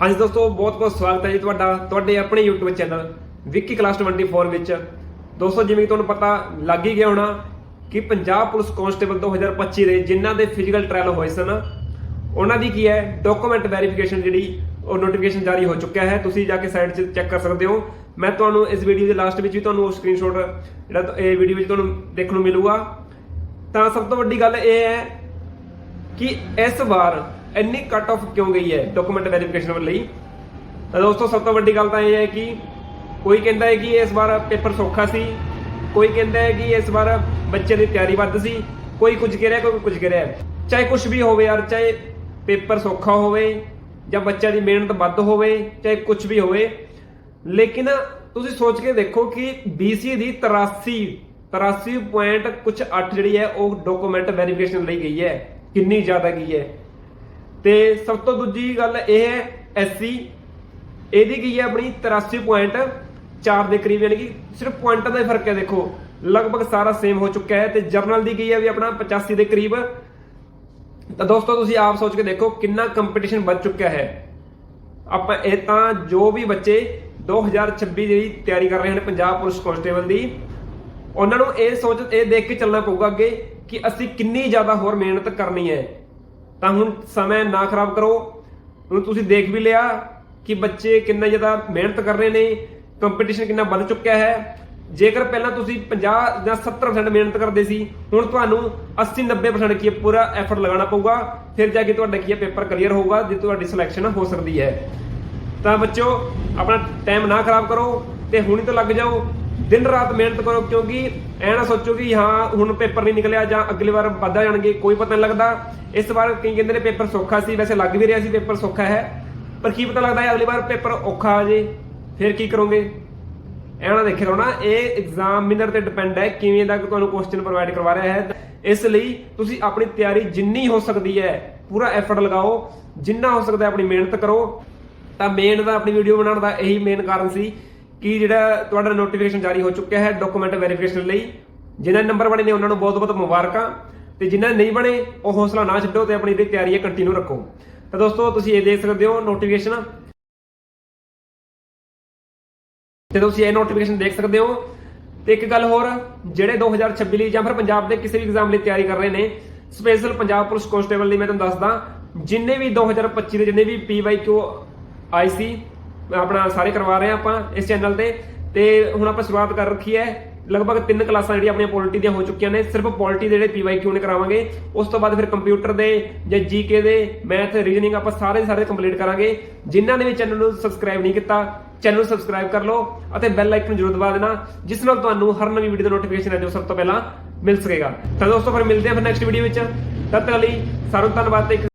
ਹਾਂਜੀ ਦੋਸਤੋ, ਬਹੁਤ ਬਹੁਤ ਸਵਾਗਤ ਹੈ ਜੀ ਤੁਹਾਡਾ, ਤੁਹਾਡੇ ਆਪਣੇ YouTube ਚੈਨਲ ਵਿੱਕੀ ਕਲਾਸ 24 ਵਿੱਚ। ਦੋਸਤੋ, ਜਿਵੇਂ ਕਿ ਤੁਹਾਨੂੰ ਪਤਾ ਲੱਗ ਹੀ ਗਿਆ ਹੋਣਾ ਕਿ ਪੰਜਾਬ ਪੁਲਿਸ ਕਾਂਸਟੇਬਲ 2025 ਦੇ ਜਿਨ੍ਹਾਂ ਦੇ ਫਿਜ਼ੀਕਲ ਟ੍ਰਾਇਲ ਹੋਏ ਸਨ, ਉਹਨਾਂ ਦੀ ਕੀ ਹੈ ਡਾਕੂਮੈਂਟ ਵੈਰੀਫਿਕੇਸ਼ਨ ਜਿਹੜੀ ਉਹ ਨੋਟੀਫਿਕੇਸ਼ਨ ਜਾਰੀ ਹੋ ਚੁੱਕਿਆ ਹੈ। ਤੁਸੀਂ ਜਾ ਕੇ ਸਾਈਟ 'ਚ ਚੈੱਕ ਕਰ ਸਕਦੇ ਹੋ। ਮੈਂ ਤੁਹਾਨੂੰ ਇਸ ਵੀਡੀਓ ਦੇ ਲਾਸਟ ਵਿੱਚ ਵੀ ਤੁਹਾਨੂੰ ਉਹ ਸਕਰੀਨਸ਼ਾਟ ਜਿਹੜਾ ਇਹ ਵੀਡੀਓ ਵਿੱਚ ਤੁਹਾਨੂੰ ਦੇਖਣ ਨੂੰ ਮਿਲੂਗਾ। ਤਾਂ ਸਭ ਤੋਂ ਵੱਡੀ ਗੱਲ ਇਹ ਹੈ ਕਿ ਇਸ ਵਾਰ ਇੰਨੀ ਕੱਟ ਆਫ ਕਿਉਂ ਗਈ ਹੈ ਡਾਕੂਮੈਂਟ ਵੈਰੀਫਿਕੇਸ਼ਨ ਲਈ? ਤਾਂ ਦੋਸਤੋ, ਸਭ ਤੋਂ ਵੱਡੀ ਗੱਲ ਤਾਂ ਇਹ ਹੈ ਕਿ ਕੋਈ ਕਹਿੰਦਾ ਹੈ ਕਿ ਇਸ ਵਾਰ ਪੇਪਰ ਸੌਖਾ ਸੀ, ਕੋਈ ਕਹਿੰਦਾ ਹੈ ਕਿ ਇਸ ਵਾਰ ਬੱਚੇ ਦੀ ਤਿਆਰੀ ਵੱਧ ਸੀ, ਕੋਈ ਕੁਝ ਕਹਿ ਰਿਹਾ, ਕੋਈ ਕੁਝ ਕਹਿ ਰਿਹਾ ਚਾਹੇ ਕੁਝ ਵੀ ਹੋਵੇ ਯਾਰ, ਚਾਹੇ ਪੇਪਰ ਸੌਖਾ ਹੋਵੇ ਜਾਂ ਬੱਚਿਆਂ ਦੀ ਮਿਹਨਤ ਵੱਧ ਹੋਵੇ, ਚਾਹੇ ਕੁਝ ਵੀ ਹੋਵੇ, ਲੇਕਿਨ ਤੁਸੀਂ ਸੋਚ ਕੇ ਦੇਖੋ ਕਿ BCA ਦੀ 83 83 ਪੁਆਇੰਟ ਕੁਝ 8 ਜਿਹੜੀ ਹੈ, ਉਹ ਡਾਕੂਮੈਂਟ ਵੈਰੀਫਿਕੇਸ਼ਨ ਲਈ ਗਈ ਹੈ। ਕਿੰਨੀ ਜ਼ਿਆਦਾ ਗਈ ਹੈ। ਤੇ ਸਭ ਤੋਂ ਦੂਜੀ ਗੱਲ ਇਹ ਹੈ ਐਸਸੀ ਇਹਦੀ ਗਈ ਹੈ ਆਪਣੀ 83.4 ਦੇ ਕਰੀਬ, ਯਾਨੀ ਕਿ ਸਿਰਫ ਪੁਆਇੰਟਾਂ ਦਾ ਹੀ ਫ਼ਰਕ ਹੈ, ਦੇਖੋ। ਲਗਭਗ ਸਾਰਾ ਸੇਮ ਹੋ ਚੁੱਕਾ ਹੈ ਤੇ ਜਰਨਲ ਦੀ ਗਈ ਹੈ ਵੀ ਆਪਣਾ 85 ਦੇ ਕਰੀਬ। ਤਾਂ ਦੋਸਤੋ, ਤੁਸੀਂ ਆਪ ਸੋਚ ਕੇ ਦੇਖੋ ਕਿੰਨਾ ਕੰਪੀਟੀਸ਼ਨ ਵੱਧ ਚੁੱਕਿਆ ਹੈ। ਆਪਾਂ ਇਹ ਤਾਂ ਜੋ ਵੀ ਬੱਚੇ 2026 ਦੀ ਤਿਆਰੀ ਕਰ ਰਹੇ ਹਨ ਪੰਜਾਬ ਪੁਲਿਸ ਕਾਂਸਟੇਬਲ ਦੀ, ਉਹਨਾਂ ਨੂੰ ਇਹ ਸੋਚ, ਇਹ ਦੇਖ ਕੇ ਚੱਲਣਾ ਪਊਗਾ ਅੱਗੇ ਕਿ ਅਸੀਂ ਕਿੰਨੀ ਜ਼ਿਆਦਾ ਹੋਰ ਮਿਹਨਤ ਕਰਨੀ ਹੈ। ਤਾਂ ਹੁਣ ਸਮਾਂ ਨਾ ਖਰਾਬ ਕਰੋ। ਹੁਣ ਤੁਸੀਂ ਦੇਖ ਵੀ ਲਿਆ ਕਿ ਬੱਚੇ ਕਿੰਨਾ ਜ਼ਿਆਦਾ ਮਿਹਨਤ ਕਰ ਰਹੇ ਨੇ ਕੰਪੀਟੀਸ਼ਨ ਕਿੰਨਾ ਵੱਧ ਚੁੱਕਿਆ ਹੈ। ਜੇਕਰ ਪਹਿਲਾਂ ਤੁਸੀਂ 50 ਜਾਂ 70% ਮਿਹਨਤ ਕਰਦੇ ਸੀ, ਹੁਣ ਤੁਹਾਨੂੰ 80 90% ਕੀ ਪੂਰਾ ਐਫਰਟ ਲਗਾਉਣਾ ਪਊਗਾ। ਫਿਰ ਜਾ ਕੇ ਤੁਹਾਡਾ ਕੀ ਹੈ ਪੇਪਰ ਕਲੀਅਰ ਹੋਊਗਾ, ਜੇ ਤੁਹਾਡੀ ਸਿਲੈਕਸ਼ਨ ਹੋ ਸਕਦੀ ਹੈ। ਤਾਂ ਬੱਚੋ ਆਪਣਾ ਟਾਈਮ ਨਾ ਖਰਾਬ ਕਰੋ ਤੇ ਹੁਣੀ ਤੋਂ ਲੱਗ ਜਾਓ। ਦਿਨ ਰਾਤ ਮਿਹਨਤ ਕਰੋ, ਕਿਉਂਕਿ ਐ ਨਾ ਸੋਚੋ ਕਿ ਹਾਂ, ਹੁਣ ਪੇਪਰ ਨਹੀਂ ਨਿਕਲਿਆ ਜਾਂ ਅਗਲੀ ਵਾਰ ਵੱਧਾ ਜਾਣਗੇ, ਕੋਈ ਪਤਾ ਨਹੀਂ ਲੱਗਦਾ। ਇਸ ਵਾਰ ਕਈ ਕਹਿੰਦੇ ਨੇ ਪੇਪਰ ਸੌਖਾ ਸੀ, ਵੈਸੇ ਲੱਗ ਵੀ ਰਿਹਾ ਸੀ ਪੇਪਰ ਸੌਖਾ ਹੈ, ਪਰ ਕੀ ਪਤਾ ਲੱਗਦਾ ਹੈ ਅਗਲੀ ਵਾਰ ਪੇਪਰ ਔਖਾ ਆ ਜੇ, ਫਿਰ ਕੀ ਕਰੋਗੇ? ਐ ਨਾ ਦੇਖੇ ਰਹੋ ਨਾ, ਇਹ ਐਗਜ਼ਾਮਿਨਰ ਤੇ ਡਿਪੈਂਡ ਹੈ ਕਿਵੇਂ ਦਾ ਤੁਹਾਨੂੰ ਕੁਐਸਚਨ ਪ੍ਰੋਵਾਈਡ ਕਰਵਾ ਰਿਹਾ ਹੈ। ਇਸ ਲਈ ਤੁਸੀਂ ਆਪਣੀ ਤਿਆਰੀ ਜਿੰਨੀ ਹੋ ਸਕਦੀ ਹੈ, ਪੂਰਾ ਐਫਰਟ ਲਗਾਓ, ਜਿੰਨਾ ਹੋ ਸਕਦਾ ਆਪਣੀ ਮਿਹਨਤ ਕਰੋ। ਤਾਂ ਮੇਨ ਦਾ ਆਪਣੀ ਵੀਡੀਓ ਬਣਾਉਣ ਦਾ ਇਹੀ ਮੇਨ ਕਾਰਨ ਸੀ ਕਿ ਜਿਹੜਾ ਤੁਹਾਡਾ ਨੋਟੀਫਿਕੇਸ਼ਨ ਜਾਰੀ ਹੋ ਚੁੱਕਿਆ ਹੈ ਡਾਕੂਮੈਂਟ ਵੈਰੀਫਿਕੇਸ਼ਨ ਲਈ। ਜਿਨ੍ਹਾਂ ਨੰਬਰ ਬਣੇ ਨੇ ਉਹਨਾਂ ਨੂੰ ਬਹੁਤ-ਬਹੁਤ ਮੁਬਾਰਕਾਂ। ਤੇ ਜਿਨ੍ਹਾਂ ਨਹੀਂ ਬਣੇ, ਉਹ ਹੌਸਲਾ ਨਾ ਛੱਡੋ ਤੇ ਆਪਣੀ ਜਿਹੜੀ ਤਿਆਰੀ ਹੈ ਕੰਟੀਨਿਊ ਰੱਖੋ। ਤਾਂ ਦੋਸਤੋ, ਤੁਸੀਂ ਇਹ ਦੇਖ ਸਕਦੇ ਹੋ ਨੋਟੀਫਿਕੇਸ਼ਨ ਤੇ ਤੁਸੀਂ ਇਹ ਨੋਟੀਫਿਕੇਸ਼ਨ ਦੇਖ ਸਕਦੇ ਹੋ। ਤੇ ਇੱਕ ਗੱਲ ਹੋਰ, ਜਿਹੜੇ 2026 ਲਈ ਜਾਂ ਫਿਰ ਪੰਜਾਬ ਦੇ ਕਿਸੇ ਵੀ ਐਗਜ਼ਾਮ ਲਈ ਤਿਆਰੀ ਕਰ ਰਹੇ ਨੇ ਸਪੈਸ਼ਲ ਪੰਜਾਬ ਪੁਲਿਸ ਕਾਂਸਟੇਬਲ ਲਈ ਮੈਂ ਤੁਹਾਨੂੰ ਦੱਸਦਾ, ਜਿੰਨੇ ਵੀ 2025 ਦੇ ਜਿੰਨੇ ਵੀ PYQ ਆਈ ਸੀ ਆਪਣਾ ਸਾਰੇ ਕਰਵਾ ਰਹੇ ਆ ਆਪਾਂ ਇਸ ਚੈਨਲ ਤੇ। ਤੇ ਹੁਣ ਆਪਾਂ ਸ਼ੁਰੂਆਤ ਕਰ ਰੱਖੀ ਹੈ। ਲਗਭਗ ਤਿੰਨ ਕਲਾਸਾਂ ਜਿਹੜੀਆਂ ਆਪਣੀਆਂ ਪੋਲਿਟੀ ਦੀਆਂ ਹੋ ਚੁੱਕੀਆਂ ਨੇ। ਸਿਰਫ ਪੋਲਿਟੀ ਦੇ ਜਿਹੜੇ PYQ ਨੇ ਕਰਾਵਾਂਗੇ। ਉਸ ਤੋਂ ਬਾਅਦ ਫਿਰ ਕੰਪਿਊਟਰ ਦੇ ਜਾਂ ਜੀਕੇ ਦੇ ਮੈਥ ਰੀਜਨਿੰਗ ਆਪਾਂ ਸਾਰੇ ਸਾਰੇ ਕੰਪਲੀਟ ਕਰਾਂਗੇ। ਜਿਨ੍ਹਾਂ ਨੇ ਵੀ ਚੈਨਲ ਨੂੰ ਸਬਸਕ੍ਰਾਈਬ ਨਹੀਂ ਕੀਤਾ ਚੈਨਲ ਨੂੰ ਸਬਸਕ੍ਰਾਈਬ ਕਰ ਲਓ ਅਤੇ ਬੈਲ ਆਈਕਨ ਜ਼ਰੂਰ ਦਬਾ ਦੇਣਾ, ਜਿਸ ਨਾਲ ਤੁਹਾਨੂੰ ਹਰ ਨਵੀਂ ਵੀਡੀਓ ਦਾ ਨੋਟੀਫਿਕੇਸ਼ਨ ਹੈ ਜੋ ਸਭ ਤੋਂ ਪਹਿਲਾਂ ਮਿਲ ਸਕੇਗਾ। ਤਾਂ ਦੋਸਤੋ, ਫਿਰ ਮਿਲਦੇ ਹਾਂ ਫਿਰ ਨੈਕਸਟ ਵੀਡੀਓ ਵਿੱਚ। ਤਦ ਤੱਕ ਲਈ ਸਾਰਿਆਂ ਧੰਨਵਾਦ ਤੇ